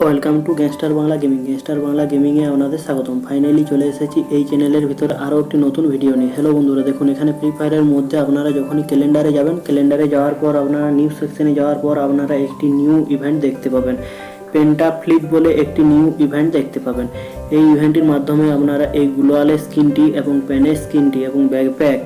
Welcome to gangster Bangla gaming. Gangster Bangla গেমিংয়ে আপনাদের স্বাগতম। Finally চলে এসেছি এই চ্যানেলের ভিতরে আরও একটি নতুন ভিডিও নিয়ে। হ্যালো বন্ধুরা, দেখুন, এখানে ফ্রি ফায়ারের মধ্যে আপনারা যখনই ক্যালেন্ডারে যাবেন ক্যালেন্ডারে যাওয়ার পর আপনারা নিউ সেকশনে যাওয়ার পর আপনারা একটি নিউ ইভেন্ট দেখতে পাবেন। পেন্টা ফ্লিপ বলে একটি নিউ ইভেন্ট দেখতে পাবেন। এই ইভেন্টের মাধ্যমে আপনারা এই গ্লোয়ালের স্কিনটি এবং প্যানের স্কিনটি এবং ব্যাকপ্যাক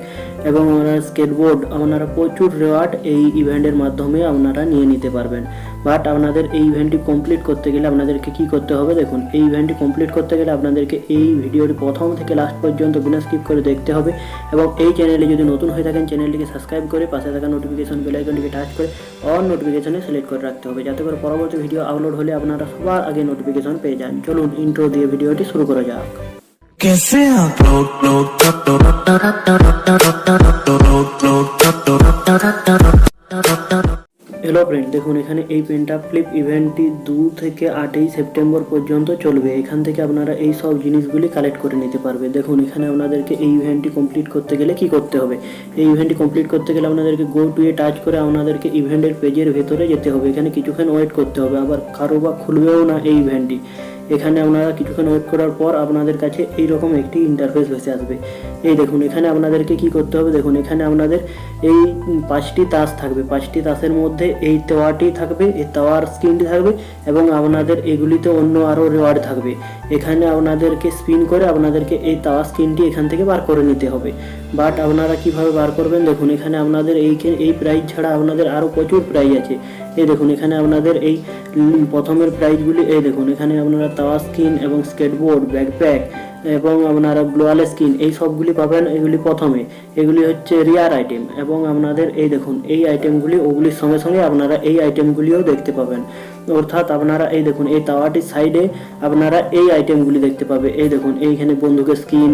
এবং আপনারা স্কেটবোর্ড আপনারা প্রচুর রেওয়ার্ড এই ইভেন্টের মাধ্যমে আপনারা নিয়ে নিতে পারবেন। বাট আপনাদের এই ইভেন্টটি কমপ্লিট করতে গেলে আপনাদেরকে কি করতে হবে দেখুন এই ইভেন্টটি কমপ্লিট করতে গেলে আপনাদেরকে এই ভিডিওটি প্রথম থেকে লাস্ট পর্যন্ত বিনা স্কিপ করে দেখতে হবে এবং এই চ্যানেলে যদি নতুন হয়ে থাকেন চ্যানেলটিকে সাবস্ক্রাইব করে পাশে থাকা নোটিফিকেশন বেল আইকনটিকে টাচ করে অল নোটিফিকেশনে সিলেক্ট করে রাখতে হবে যাতে করে পরবর্তী ভিডিও আপলোড হলে আপনারা সবার আগে নোটিফিকেশন পেয়ে যান চলুন ইন্ট্রো দিয়ে ভিডিওটি শুরু করা যাক कैसे आप लोग लोग দেখুন, এখানে এই পেনটা ফ্লিপ ইভেন্টটি দু থেকে আটই সেপ্টেম্বর পর্যন্ত চলবে। এখান থেকে আপনারা এই সব জিনিসগুলি কালেক্ট করে নিতে পারবে। দেখুন, এখানে আপনাদেরকে এই ইভেন্টটি কমপ্লিট করতে গেলে কি করতে হবে? এই ইভেন্টটি কমপ্লিট করতে গেলে আপনাদেরকে গো টু এ টাচ করে আপনাদেরকে ইভেন্টের পেজের ভেতরে যেতে হবে। এখানে কিছুক্ষণ ওয়েট করতে হবে। আবার কারও বা খুলবেও না এই ইভেন্টটি এখানে আপনারা কিছুক্ষণ ওয়েট করার পর আপনাদের কাছে এই রকম একটি ইন্টারফেস ভেসে আসবে। এই দেখুন, এখানে আপনাদেরকে কি করতে হবে? দেখুন, এখানে আপনাদের এই পাঁচটি তাস থাকবে। পাঁচটি তাসের মধ্যে এই তেওয়াটি থাকবে, এই তেওয়ার স্ক্রিনটি থাকবে এবং আপনাদের এগুলিতে অন্য আরও রেওয়ার্ড থাকবে। এখানে আপনাদেরকে স্পিন করে আপনাদেরকে এই তাওয়া স্ক্রিনটি এখান থেকে বার করে নিতে হবে। বাট আপনারা কীভাবে বার করবেন? দেখুন, এখানে আপনাদের এই এই প্রাইজ ছাড়া আপনাদের আরও প্রচুর প্রাইজ আছে। এই দেখুন, এখানে আপনাদের এই প্রথমের প্রাইজগুলি এই দেখুন, এখানে আপনারা তাওয়া স্কিন এবং স্কেটবোর্ড ব্যাকপ্যাক এবং আপনারা গ্লোয়াল স্কিন, এই সবগুলি পাবেন, এগুলি প্রথমে। এগুলি হচ্ছে রিয়ার আইটেম এবং আপনাদের এই দেখুন, এই আইটেমগুলি, ওগুলির সঙ্গে সঙ্গে আপনারা এই আইটেমগুলিও দেখতে পাবেন। অর্থাৎ আপনারা এই দেখুন, এই তাওয়াটির সাইডে আপনারা এই আইটেমগুলি দেখতে পাবে। এই দেখুন, এইখানে বন্দুকের স্কিন,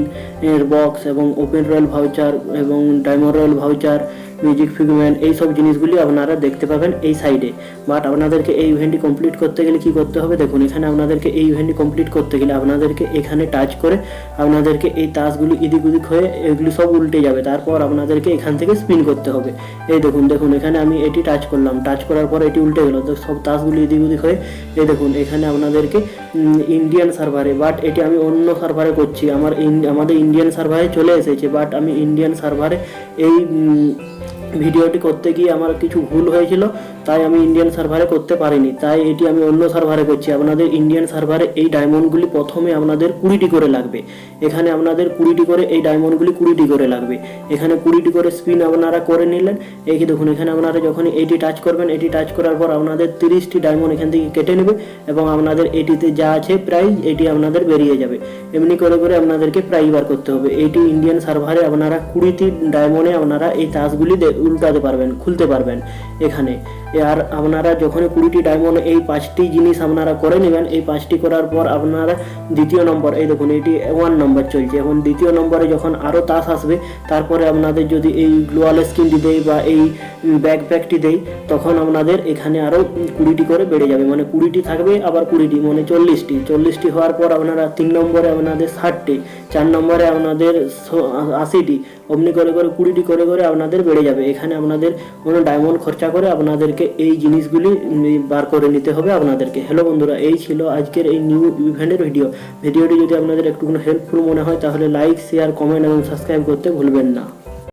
এর বক্স এবং ওপেন রয়্যাল ভাউচার এবং diamond royal voucher music figment, এই সব জিনিসগুলি আপনারা দেখতে পাবেন এই সাইডে। বাট আপনাদেরকে এই ইভেন্টটি কমপ্লিট করতে গেলে কি করতে হবে? দেখুন, এখানে আপনাদেরকে এই ইভেন্টটি কমপ্লিট করতে গেলে আপনাদেরকে এখানে টাচ করে আপনাদেরকে এই তাসগুলি এদিক ওদিক হয়ে এগুলি সব উল্টে যাবে। তারপর আপনাদেরকে এখান থেকে স্পিন করতে হবে। এই দেখুন দেখুন, এখানে আমি এটি টাচ করলাম। টাচ করার পর এটি উল্টে গেল। তো সব তাসগুলি এদিক ওদিক হয়ে, এই দেখুন, এখানে আপনাদেরকে ইন্ডিয়ান সার্ভারে বাট এটি আমি অন্য সার্ভারে করছি। আমার আমাদের ইন্ডিয়ান সার্ভারে চলে এসেছে বাট আমি ইন্ডিয়ান সার্ভারে এই ভিডিওটি করতে গিয়ে আমার কিছু ভুল হয়েছিল, তাই আমি ইন্ডিয়ান সার্ভারে করতে পারিনি। তাই এটি আমি অন্য সার্ভারে করছি। আপনাদের ইন্ডিয়ান সার্ভারে এই ডায়মন্ডগুলি প্রথমে আপনাদের কুড়িটি করে লাগবে। এখানে আপনাদের কুড়িটি করে এই ডায়মন্ডগুলি কুড়িটি করে লাগবে। এখানে কুড়িটি করে স্পিন আপনারা করে নিলেন। এই দেখুন, এখানে আপনারা যখন এটি টাচ করবেন, এটি টাচ করার পর আপনাদের তিরিশটি ডায়মন্ড এখান থেকে কেটে নেবে এবং আপনাদের এটিতে যা আছে প্রাইজ এটি আপনাদের বেরিয়ে যাবে। এমনি করে করে আপনাদেরকে প্রাইজ বার করতে হবে। এইটি ইন্ডিয়ান সার্ভারে আপনারা কুড়িটি ডায়মন্ডে আপনারা এই তাসগুলি উল্টাতে পারবেন, খুলতে পারবেন এখানে। আর আপনারা যখন কুড়িটি ডায়মন্ড এই পাঁচটি জিনিস আপনারা করে নেবেন, এই পাঁচটি করার পর আপনারা দ্বিতীয় নম্বর এই দেখুন, এটি ওয়ান নম্বর চলছে। এখন দ্বিতীয় নম্বরে যখন আরও তাস আসবে, তারপরে আপনাদের যদি এই গ্লোয়াল স্কিন দিতে বা এই ব্যাকপ্যাকটি দেয় তখন আপনাদের এখানে আরও কুড়িটি করে বেড়ে যাবে। মানে কুড়িটি থাকবে, আবার কুড়িটি মানে চল্লিশটি। চল্লিশটি হওয়ার পর আপনারা তিন নম্বরে আপনাদের ষাটটি, চার নম্বরে আপনাদের আশিটি, অমনি করে করে কুড়িটি করে করে আপনাদের বেড়ে যাবে। এখানে আপনাদের কোনো ডায়মন্ড খরচা করে আপনাদেরকে এই জিনিসগুলি বার করে নিতে হবে আপনাদেরকে। হ্যালো বন্ধুরা, এই ছিল আজকের এই নিউ ইভেন্টের ভিডিও ভিডিওটি যদি আপনাদের একটু হেল্পফুল মনে হয়, তাহলে লাইক শেয়ার কমেন্ট এবং সাবস্ক্রাইব করতে ভুলবেন না।